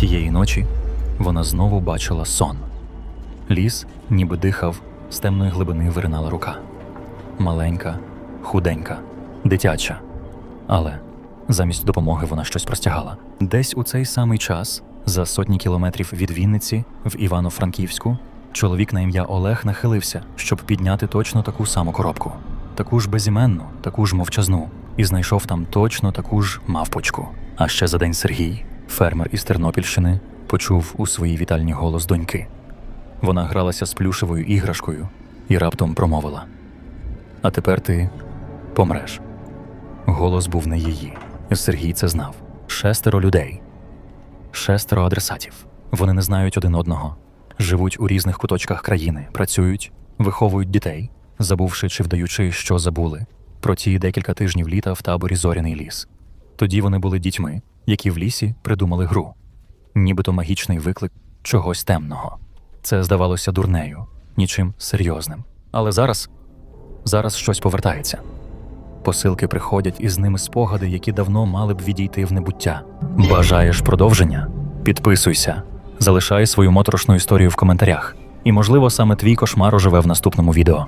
Цієї ночі вона знову бачила сон. Ліс, ніби дихав, з темної глибини виринала рука. Маленька, худенька, дитяча. Але замість допомоги вона щось простягала. Десь у цей самий час, за сотні кілометрів від Вінниці, в Івано-Франківську, чоловік на ім'я Олег нахилився, щоб підняти точно таку саму коробку, таку ж безіменну, таку ж мовчазну, і знайшов там точно таку ж мавпочку. А ще за день Сергій, фермер із Тернопільщини, почув у своїй вітальні голос доньки. Вона гралася з плюшевою іграшкою і раптом промовила: А тепер ти помреш. Голос був не її. Сергій це знав. Шестеро людей, шестеро адресатів. Вони не знають один одного, живуть у різних куточках країни, працюють, виховують дітей, забувши чи вдаючи, що забули про ті декілька тижнів літа в таборі Зоряний ліс. Тоді вони були дітьми, які в лісі придумали гру, нібито магічний виклик чогось темного. Це здавалося дурнею, нічим серйозним. Але зараз, зараз щось повертається. Посилки приходять і з ними спогади, які давно мали б відійти в небуття. Бажаєш продовження? Підписуйся, залишай свою моторошну історію в коментарях. І, можливо, саме твій кошмар оживе в наступному відео.